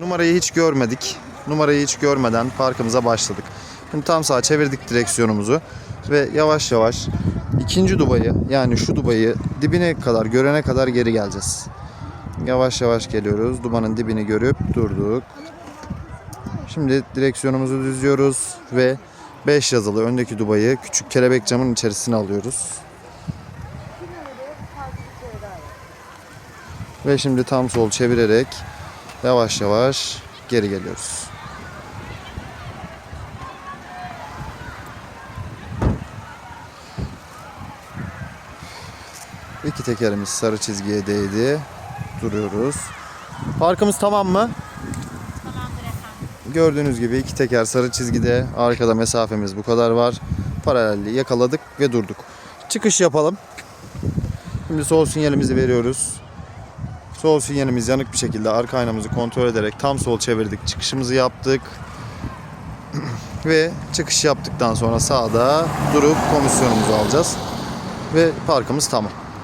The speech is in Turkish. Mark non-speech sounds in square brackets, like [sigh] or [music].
Numarayı hiç görmedik. Numarayı hiç görmeden parkımıza başladık. Şimdi tam sağa çevirdik direksiyonumuzu ve yavaş yavaş ikinci dubayı yani şu dubayı dibine kadar görene kadar geri geleceğiz. Yavaş yavaş geliyoruz. Dubanın dibini görüp durduk. Şimdi direksiyonumuzu düzüyoruz ve 5 yazılı öndeki dubayı küçük kelebek camın içerisine alıyoruz. Ve şimdi tam sol çevirerek yavaş yavaş geri geliyoruz. İki tekerimiz sarı çizgiye değdi. Duruyoruz. Parkımız tamam mı? Gördüğünüz gibi iki teker sarı çizgide. Arkada mesafemiz bu kadar var. Paralelli yakaladık ve durduk. Çıkış yapalım. Şimdi sol sinyalimizi veriyoruz. Sol sinyalimiz yanık bir şekilde arka aynamızı kontrol ederek tam sol çevirdik. Çıkışımızı yaptık. [clears throat] Ve çıkış yaptıktan sonra sağda durup komisyonumuzu alacağız. Ve parkımız tamam.